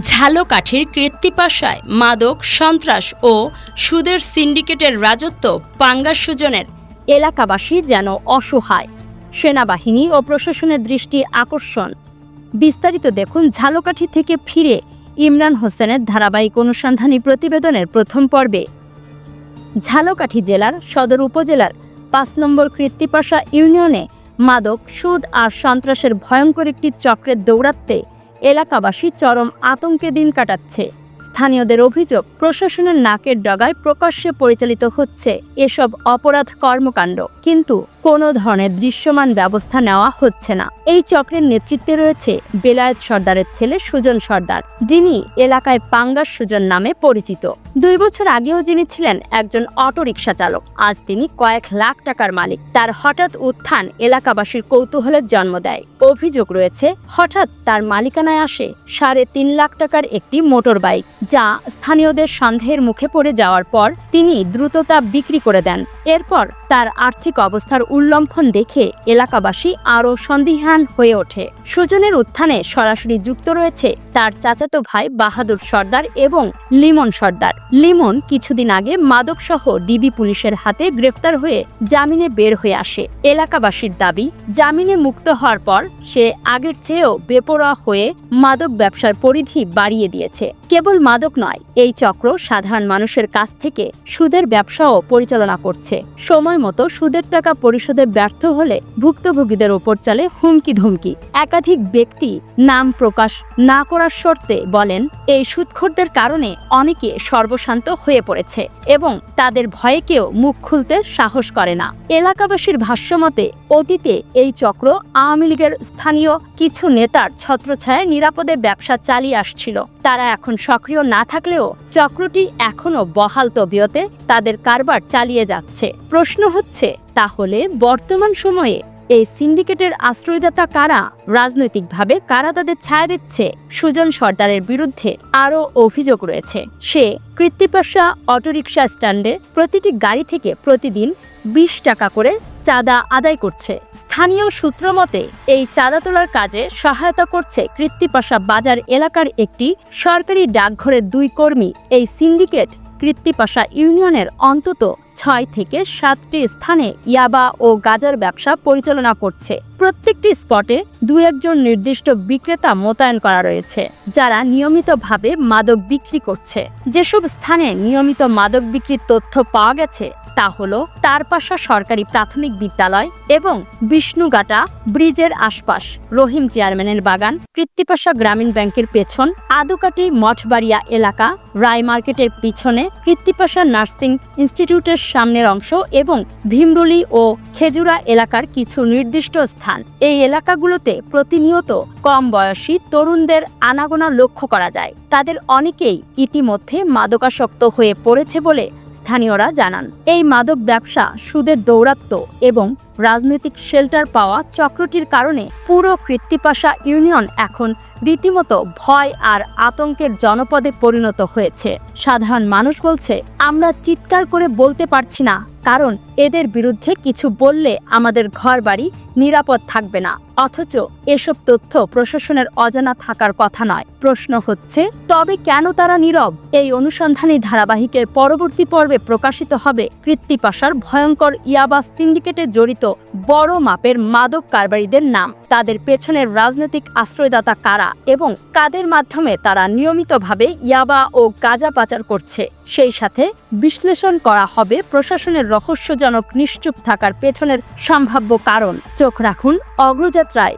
ঝালকাঠির কৃত্তিপাশায় মাদক, সন্ত্রাস ও সুদের সিন্ডিকেটের রাজত্ব পাঙ্গাস সুজনের। এলাকাবাসী যেন অসহায়। সেনাবাহিনী ও প্রশাসনের দৃষ্টি আকর্ষণ। বিস্তারিত দেখুন ঝালকাঠি থেকে ফিরে ইমরান হোসেনের ধারাবাহিক অনুসন্ধানী প্রতিবেদনের প্রথম পর্বে। ঝালকাঠি জেলার সদর উপজেলার পাঁচ নম্বর কৃত্তিপাশা ইউনিয়নে মাদক, সুদ আর সন্ত্রাসের ভয়ঙ্কর একটি চক্রের দৌরাত্মে এলাকাবাসী চরম আতঙ্কে দিন কাটাচ্ছে। স্থানীয়দের অভিযোগ প্রশাসনের নাকের ডগায় প্রকাশ্যে পরিচালিত হচ্ছে এসব অপরাধ কর্মকাণ্ড। কিন্তু কোনো ধরনের দৃশ্যমান ব্যবস্থা নেওয়া হচ্ছে না। এই চক্রের নেতৃত্বে রয়েছে বেলায়েত সর্দারের ছেলে সুজন সর্দার, যিনি এলাকায় পাঙ্গাস সুজন নামে পরিচিত। দুই বছর আগেও যিনি ছিলেন একজন অটোরিকশা চালক, আজ তিনি কয়েক লাখ টাকার মালিক। তার হঠাৎ উত্থান এলাকাবাসীর কৌতূহলের জন্ম দেয়। অভিযোগ রয়েছে, হঠাৎ তার মালিকানায় আসে সাড়ে তিন লাখ টাকার একটি মোটর বাইক যা স্থানীয়দের সন্দেহের মুখে পড়ে যাওয়ার পর তিনি দ্রুততা বিক্রি করে দেন। এরপর তার আর্থিক অবস্থার উল্লম্ফন দেখে এলাকাবাসী আরও সন্দিহান হয়ে ওঠে। সুজনের উত্থানে সরাসরি যুক্ত রয়েছে তার চাচাতো ভাই বাহাদুর সর্দার এবং লিমন সর্দার। লিমন কিছুদিন আগে মাদকসহ ডিবি পুলিশের হাতে গ্রেফতার হয়ে জামিনে বের হয়ে আসে। এলাকাবাসীর দাবি, জামিনে মুক্ত হওয়ার পর সে আগের চেয়েও বেপরোয়া হয়ে মাদক ব্যবসার পরিধি বাড়িয়ে দিয়েছে। কেবল মাদক নয়, এই চক্র সাধারণ মানুষের কাছ থেকে সুদের ব্যবসাও পরিচালনা করছে। সময় মতো সুদের টাকা পরিশোধে ব্যর্থ হলে ভুক্তভোগীদের ওপর চলে হুমকি ধুমকি একাধিক ব্যক্তি নাম প্রকাশ না করার শর্তে বলেন, এই সুদখোরদের কারণে অনেকে সর্বশান্ত হয়ে পড়েছে এবং তাদের ভয়ে কেউ মুখ খুলতে সাহস করে না। এলাকাবাসীর ভাষ্যমতে অতীতে এই চক্র আওয়ামী লীগের স্থানীয় কিছু নেতার ছত্রছায়ায় নিরাপদে ব্যবসা চালিয়ে আসছিল। তারা এখন সক্রিয় না থাকলেও চক্রটি এখনও বহাল তবিয়তে তাদের কারবার চালিয়ে যাচ্ছে। প্রশ্ন হচ্ছে, তাহলে বর্তমান সময়ে এই সিন্ডিকেটের আশ্রয়দাতা কারা? রাজনৈতিকভাবে কারা তাদের ছায়া দিচ্ছে? সুজন সর্দারের বিরুদ্ধে আরও অভিযোগ রয়েছে। সে কৃত্তিপাশা অটোরিকশা স্ট্যান্ডে প্রতিটি গাড়ি থেকে প্রতিদিন বিশ টাকা করে চাঁদা আদায় করছে। স্থানীয় সূত্র মতে, এই চাঁদা তোলার কাজে সহায়তা করছে কৃত্তিপাশা বাজার এলাকার একটি সরকারি ডাকঘরের দুই কর্মী। এই সিন্ডিকেট কৃত্তিপাশা ইউনিয়নের অন্তত ছয় থেকে সাতটি স্থানে ইয়াবা ও গাজার ব্যবসা পরিচালনা করছে। প্রত্যেকটি স্পটে দু একজন নির্দিষ্ট বিক্রেতা মোতায়েন করা রয়েছে, যারা নিয়মিতভাবে মাদক বিক্রি করছে। যেসব স্থানে নিয়মিত মাদক বিক্রির তথ্য পাওয়া গেছে, তা হলো তারপাশা সরকারি প্রাথমিক বিদ্যালয় এবং বিষ্ণুগাটা ব্রিজের আশপাশ, রহিম চেয়ারম্যানের বাগান, কৃত্তিপাশা গ্রামীণ ব্যাংকের পেছন, আদুকাটি মঠবাড়িয়া এলাকা রায় মার্কেটের পিছনে, কৃত্তিপাশা নার্সিং ইনস্টিটিউটের সামনের অংশ এবং ভীমরুলি ও খেজুরা এলাকার কিছু নির্দিষ্ট স্থান। এই এলাকাগুলোতে প্রতিনিয়ত কম বয়সী তরুণদের আনাগোনা লক্ষ্য করা যায়। তাদের অনেকেই ইতিমধ্যে মাদকাসক্ত হয়ে পড়েছে বলে স্থানীয়রা জানান। এই মাদক ব্যবসা সুদের দৌরাত্ম এবং রাজনৈতিক শেল্টার পাওয়া চক্রটির কারণে পুরো কৃত্তিপাশা ইউনিয়ন এখন রীতিমতো ভয় আর আতঙ্কের জনপদে পরিণত হয়েছে। সাধারণ মানুষ বলছে, আমরা চিৎকার করে বলতে পারছি না। কারণ এদের বিরুদ্ধে কিছু বললে আমাদের ঘরবাড়ি নিরাপদ থাকবে না। অথচ এসব তথ্য প্রশাসনের অজানা থাকার কথা নয়। প্রশ্ন হচ্ছে, তবে কেন তারা নীরব? এই অনুসন্ধানী ধারাবাহিকের পরবর্তী পর্বে প্রকাশিত হবে কৃত্তিপাশার ভয়ঙ্কর ইয়াবা সিন্ডিকেটে জড়িত বড় মাপের মাদক কারবারিদের নাম। তাদের পেছনের রাজনৈতিক আশ্রয়দাতা কারা এবং কাদের মাধ্যমে তারা নিয়মিতভাবে ইয়াবা ও গাঁজা পাচার করছে? সেই সাথে বিশ্লেষণ করা হবে প্রশাসনের রহস্যজনক নিশ্চুপ থাকার পেছনের সম্ভাব্য কারণ। চোখ রাখুন, অগ্রযাত্রায়।